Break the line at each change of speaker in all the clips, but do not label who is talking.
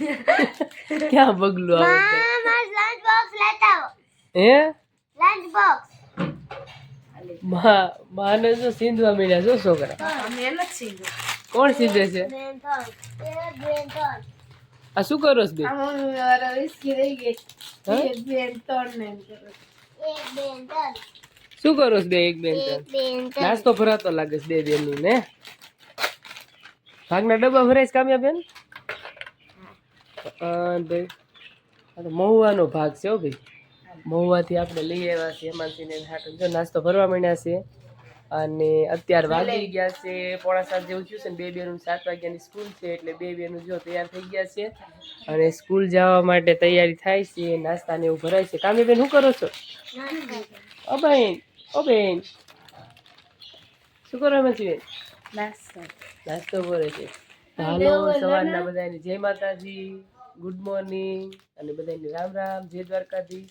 ક્યાં બગલું આવે?
Lunch box લેતા આવો.
હે?
લંચ બોક્સ
મા માને જો સીંધવા મળ્યા છો છોકરા.
અમે એમ જ સીધું.
કોણ સિંધે છે? આ શું કરો છો શું કરો છો બે એક બેન નાસ્તો ભરાતો લાગે છે બે બેન ને? ભાગના ડબ્બા ભરાય છે કામ્યા બેન? અન ભાઈ મહુવાનો ભાગ છે હો ભાઈ. મહુવાથી આપણે લઈ આવ્યા છીએ એમાંથી ને હાટું. જો નાસ્તો ભરવા માંડ્યા છે અને અત્યાર વાગી ગયા છે પોણા સાત જેવું થયું છે ને બે બેનું સાત વાગ્યાની સ્કૂલ છે એટલે બે બેનું જો તૈયાર થઈ ગયા છે. અને સ્કૂલ જવા માટે તૈયારી થાય છે નાસ્તાને એવું ભરાય છે. કામે બેન શું કરો છો? ઓ બેન ઓ બેન. શું કરો મચી બેન?
નાસ્તો.
નાસ્તો ભરે છે. હાલો સવારના. બધાને જય માતાજી ગુડ મોર્નિંગ અને બધાને રામ રામ જય દ્વારકાજી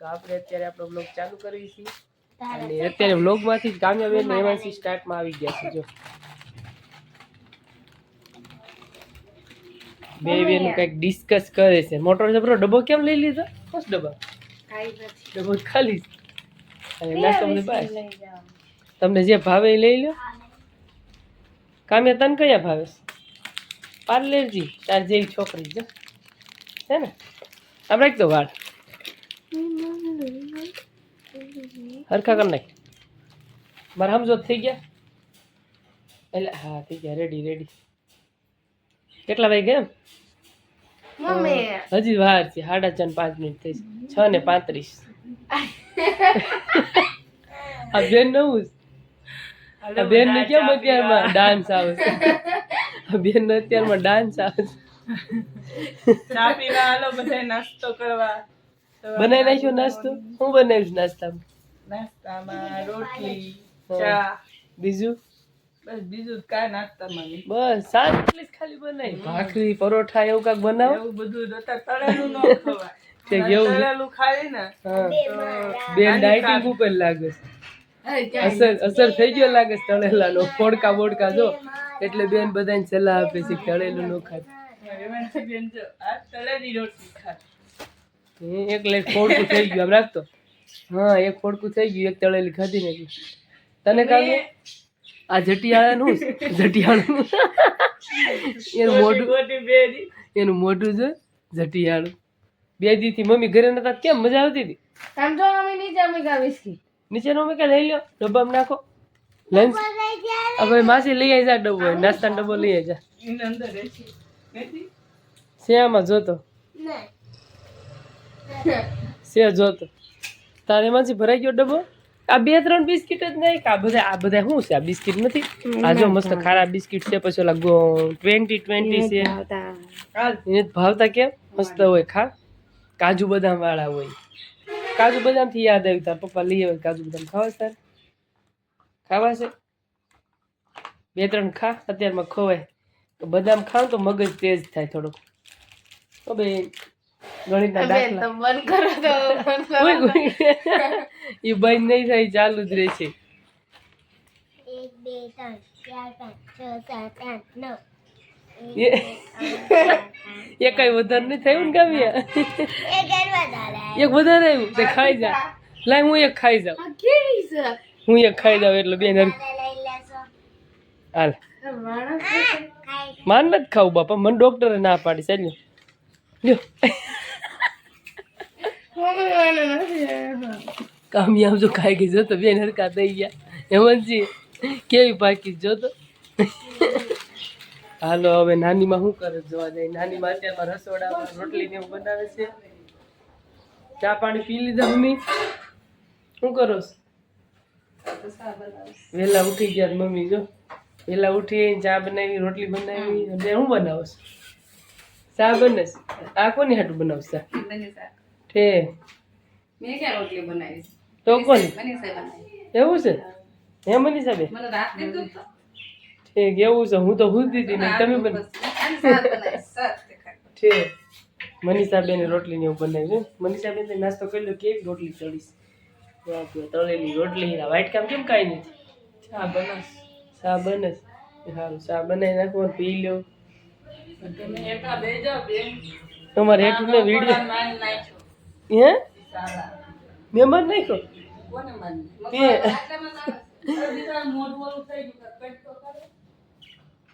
તો આપણે અત્યારે આપણો બ્લોગ ચાલુ કરીએ છીએ. અને અત્યારે બ્લોગમાંથી જ કામયાબેન ને એમાંથી સ્ટાર્ટમાં આવી ગયા છે જો. બે બેનું કંઈક ડિસ્કસ કરે છે. મોટો જબરો ડબ્બો કેમ લઈ લીધો? બસ ડબ્બા? ડબ્બો ખાલી અને નાસ્તો બસ તમને જે ભાવે એ લઈ લો. કામ્યા તને કયા ભાવે છે? પાર્લેરજી તાર જેવી છોકરી જો. છે ને? આમ રાખ દો વાળ. હરખા કર નાખ. મારા સમજો થઈ ગયા. એટલે હા થઈ ગયા. રેડી રેડી કેટલા વાગે એમ? હજી વાર છે. સાડા ચાર ને પાંચ મિનિટ થઈ છ. ને પાંત્રીસ. આ બેન નવું બેન ને કેમ અત્યારમાં ડાન્સ આવે છે? બેન ને અત્યારમાં ડાન્સ આવે છે.
ચા પીવા હાલો બધા નાસ્તો કરવા.
બનાવી નાખ્યો નાસ્તો? હું બનાવીશ નાસ્તામાં?
નાસ્તામાં રોટલી ચા.
બીજું?
બસ બીજું કાંઈ નાસ્તામાં નહીં.
બસ સાત એટલી ખાલી બનાવી. ભાખરી પરોઠા એવું કાંઈક બનાવો?
એવું બધું અત્યારે તળેલું ન ખવાય? તળેલું ખાઈ ને
હા. ડાયટિંગ ઉપર લાગે અસર અસર થઈ ગયો લાગે તળેલાનો. ફોડકા બોડકા જો. એટલે બેન બધાને સલાહ આપે છે તળેલું ન ખાય.
એમાં બેન જો આ તળેલી રોટલી ખાય
હમ, એક લાઈક ફોડકું થઈ ગયું આમ રાખતો. હા એક ફોડકું થઈ ગયું એક તળેલી ખાધી ને તને કામ આ જટિયાળાનું છે? જટિયાળું એનું મોઢું એનું મોઢું છે જટિયાળું. બે દીથી મમ્મી ઘરે નતા કેમ મજા આવતી હતી?
મમ્મી નીચે અમે ગા વિસ્કી
નીચેનો મેં કે લઈ લ્યો ડબ્બામાં નાખો. લંચ આ ભાઈ માસી લઈ આવી જા ડબ્બો નાસ્તાનો ડબ્બો લઈ આવી જા શ્યામાં જોતો? સે જોતો? તારે માસી ભરાઈ ગયો ડબ્બો? આ બે ત્રણ બિસ્કિટ જ નહીં આ બધા આ બધા શું છે? આ બિસ્કિટ નથી? આ જો મસ્ત ખારા બિસ્કિટ છે પછી ઓલા ટ્વેન્ટી ટ્વેન્ટી છે. એને ભાવતા. કેમ? મસ્ત હોય ખા. કાજુ બદામ વાળા હોય. કાજુ બદામથી યાદ આવ્યું તાર પપ્પા લઈ આવે કાજુ બદામ. ખાવા તારે? ખાવા છે? બે ત્રણ ખા અત્યારમાં ખોવાય. તો બદામ ખાવ તો મગજ તેજ થાય થોડુંક. તો બે ગણિતના દાખલા.
તમે બંધ કરો તો
નહીં થાય ચાલુ જ રહેશે.
એક બે ત્રણ ચાર પાંચ છ સાત આઠ નવ.
એ એ કઈ વધારે નહીં થયું ને ગામિયા
એક
એક વધારે આવ્યું? તે ખાઈ જા. લાય હું એક ખાઈ જાઉં. હું એક ખાઈ જાઉં એટલે બેન. હાલ. માન નથી ખાવું બાપા, મને ડોક્ટરે ના પાડી, ચાલ્યો. લ્યો. કામયાબ જો ખાઈ ગઈ, જો તો બેન હરકા થઈ ગયા. હેમંતજી કેવી પાકી, જો તો. હાલો, હવે નાનીમાં શું કરે જોવા જાય નાનીમાં અત્યારમાં રસોડામાં રોટલી ને એવું બનાવે છે. ચા પાણી પી લીધા મમ્મી. શું કરો છો? વહેલા ઉઠી ગયા મમ્મી જો. વહેલા ઉઠી ચા બનાવી રોટલી બનાવી અને હું બનાવું ચા બને આ કોની હાટું બનાવશે ચા? ઠે
મેં ક્યાં રોટલી બનાવી?
તો કોની? એવું છે? હે મનીષા
તો
ઠીક એવું છે. હું તો હું દીધી ને તમે બન.
બનાવી.
ઠીક મનીષા બેન રોટલી ને એવું બનાવ્યું. મનીષાબેન મનીષા બેન નાસ્તો કરી લો કેવી રોટલી ચડીશ તળેલી રોટલી વાઈટ કામ કેમ કાંઈ નથી?
ચા બનાસ.
ચા બનસ સારું ચા બનાવી નાખો પી લો.
તમારે હેઠું ને વીડિયો હે? મહેમાન નાખ્યો? તે
ઓલું થઈ ગયું.